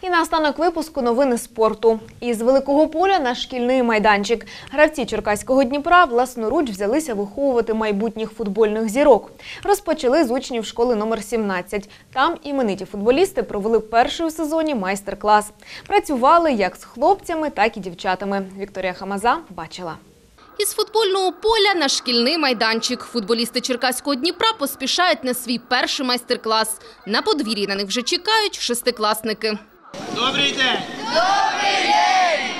І на останок випуску новини спорту. Із великого поля на шкільний майданчик. Гравці Черкаського Дніпра власноруч взялися виховувати майбутніх футбольних зірок. Розпочали з учнів школи номер 17. Там імениті футболісти провели перший у сезоні майстер-клас. Працювали як з хлопцями, так і дівчатами. Вікторія Хамаза бачила. Із футбольного поля на шкільний майданчик. Футболісти Черкаського Дніпра поспішають на свій перший майстер-клас. На подвір'ї на них вже чекають шестикласники. Добрий день! Добрий день!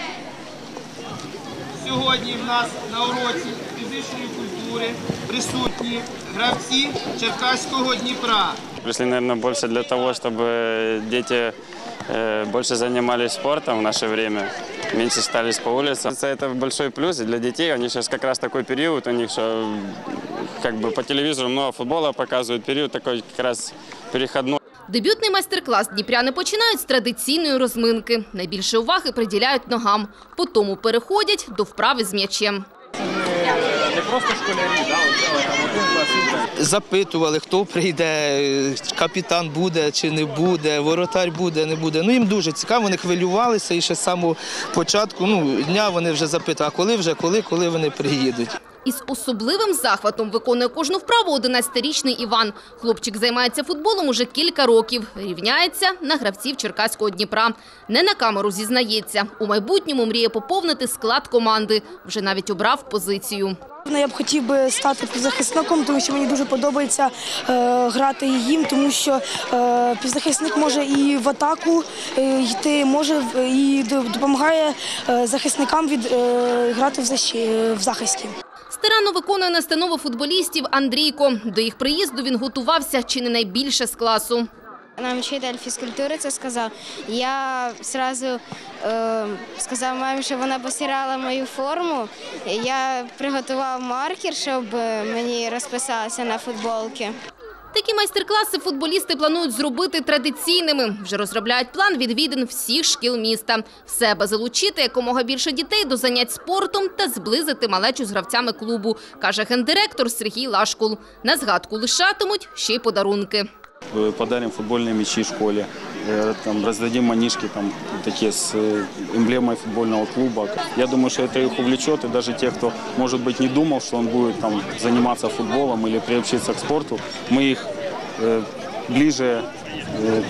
Сьогодні в нас на уроці фізичної культури присутні гравці Черкаського Дніпра. Пришли, наверное, больше для того, чтобы дети э, больше занимались спортом в наше время, меньше стались по улицам. Это большой плюс и для детей. У них сейчас как раз такой период, у них что, как бы по телевизору много футбола показывают, период такой как раз переходной. Дебютний майстер-клас дніпряни починають з традиційної розминки. Найбільше уваги приділяють ногам. Потім переходять до вправи з м'ячем. запитували, хто прийде, капітан буде чи не буде, воротар буде, не буде. Ну їм дуже цікаво, вони хвилювалися і ще з самого початку ну, дня вони вже запитували, а коли вже, коли, коли вони приїдуть. Із особливим захватом виконує кожну вправу 11-річний Іван. Хлопчик займається футболом уже кілька років. Рівняється на гравців Черкаського Дніпра. Не на камеру зізнається. У майбутньому мріє поповнити склад команди. Вже навіть обрав позицію. Я б хотів би стати півзахисником, тому що мені дуже подобається е, грати їм, тому що е, півзахисник може і в атаку е, йти, може і допомагає е, захисникам від, е, грати в, защі, в захисті. Старанно виконує настанови футболістів Андрійко. До їх приїзду він готувався чи не найбільше з класу. Нам вчитель фізкультури це сказав. Я одразу е, сказав мамі, що вона посирала мою форму. Я приготував маркер, щоб мені розписалося на футболці. Такі майстер-класи футболісти планують зробити традиційними. Вже розробляють план відвідин всіх шкіл міста. Все, аби залучити якомога більше дітей до занять спортом та зблизити малечу з гравцями клубу, каже гендиректор Сергій Лашкул. На згадку лишатимуть ще й подарунки. Э, Подарим футбольные мячи школе, э, там, раздадим манишки там, такие с э, эмблемой футбольного клуба. Я думаю, что это их увлечет, и даже те, кто, может быть, не думал, что он будет там, заниматься футболом или приобщиться к спорту, мы их э, ближе э,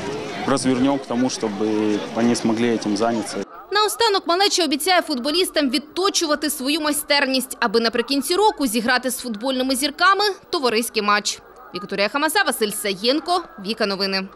развернем к тому, чтобы они смогли этим заняться. Наостанок малеча обіцяє футболістам відточувати свою майстерність, аби наприкінці року зіграти з футбольними зірками товариський матч. Вікторія Хамаса, Василь Саєнко, Віка Новини.